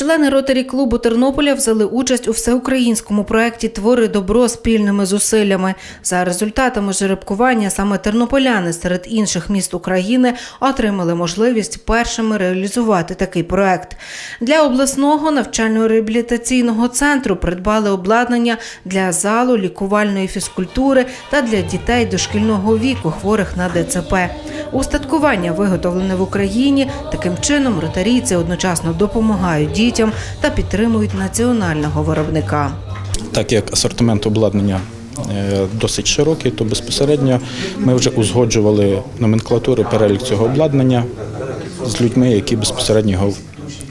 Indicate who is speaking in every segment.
Speaker 1: Члени ротарі клубу Тернополя взяли участь у всеукраїнському проєкті Твори добро спільними зусиллями. За результатами жеребкування саме тернополяни серед інших міст України отримали можливість першими реалізувати такий проєкт. Для обласного навчально-реабілітаційного центру придбали обладнання для залу лікувальної фізкультури та для дітей дошкільного віку, хворих на ДЦП. Устаткування виготовлене в Україні. Таким чином ротарійці одночасно допомагають дітям та підтримують національного виробника.
Speaker 2: Так як асортимент обладнання е, досить широкий, то безпосередньо ми вже узгоджували номенклатуру перелік цього обладнання з людьми, які безпосередньо його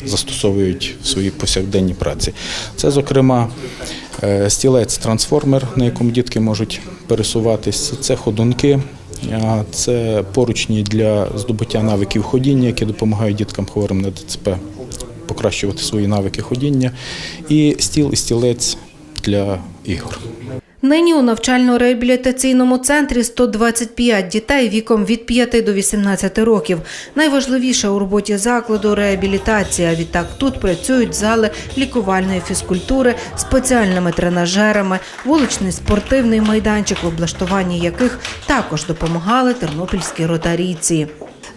Speaker 2: застосовують в своїй повсякденній праці. Це, зокрема, е, стілець-трансформер, на якому дітки можуть пересуватись, це ходунки. Це поручні для здобуття навиків ходіння, які допомагають діткам хворим на ДЦП покращувати свої навики ходіння, і стіл і стілець для ігор.
Speaker 1: Нині у навчально-реабілітаційному центрі 125 дітей віком від 5 до 18 років. Найважливіше у роботі закладу реабілітація. Відтак тут працюють зали лікувальної фізкультури, спеціальними тренажерами, вуличний спортивний майданчик, в облаштуванні яких також допомагали тернопільські ротарійці.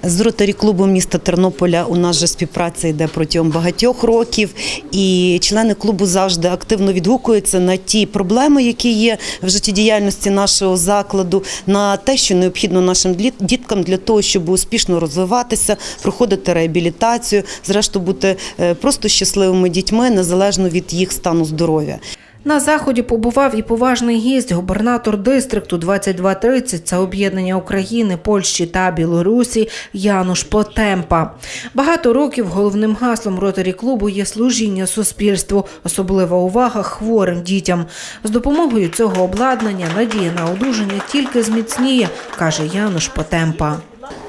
Speaker 3: З ротарі клубу міста Тернополя у нас же співпраця йде протягом багатьох років, і члени клубу завжди активно відгукуються на ті проблеми, які є в життєдіяльності нашого закладу, на те, що необхідно нашим діткам для того, щоб успішно розвиватися, проходити реабілітацію, зрештою бути е, просто щасливими дітьми незалежно від їх стану здоров'я.
Speaker 1: На заході побував і поважний гість, губернатор дистрикту 2230 – це об'єднання України, Польщі та Білорусі Януш Потемпа. Багато років головним гаслом ротарі клубу є служіння суспільству, особлива увага хворим дітям. З допомогою цього обладнання надія на одужання тільки зміцніє, каже Януш Потемпа.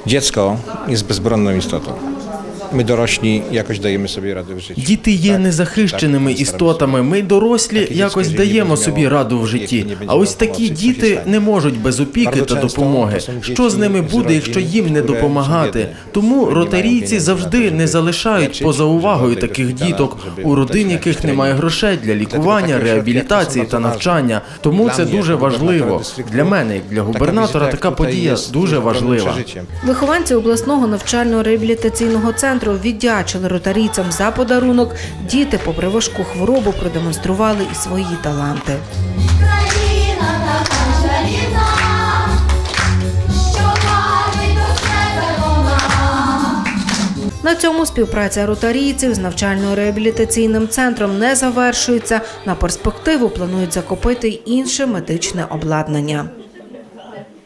Speaker 4: Dziecko jest bezbronną istotą. My dorośli jakoś dajemy sobie radę w życiu.
Speaker 5: Діти є
Speaker 4: Так,
Speaker 5: незахищеними
Speaker 4: так,
Speaker 5: істотами. Ми дорослі
Speaker 4: Такі
Speaker 5: якось
Speaker 4: дітки
Speaker 5: даємо собі раду в житті. А ось такі діти не можуть без опіки та допомоги. Що з ними буде, якщо їм не допомагати? Тому ротарійці завжди не залишають поза увагою таких діток, у родин, яких немає грошей для лікування, реабілітації та навчання. Тому це дуже важливо. Для мене, як для губернатора, така подія дуже важлива.
Speaker 1: Вихованці обласного навчально-реабілітаційного центру віддячили ротарійцям за подарунок. Діти, попри важку хворобу, продемонстрували і свої таланти. На цьому співпраця ротарійців з навчально-реабілітаційним центром не завершується. На перспективу планують закупити й інше медичне обладнання.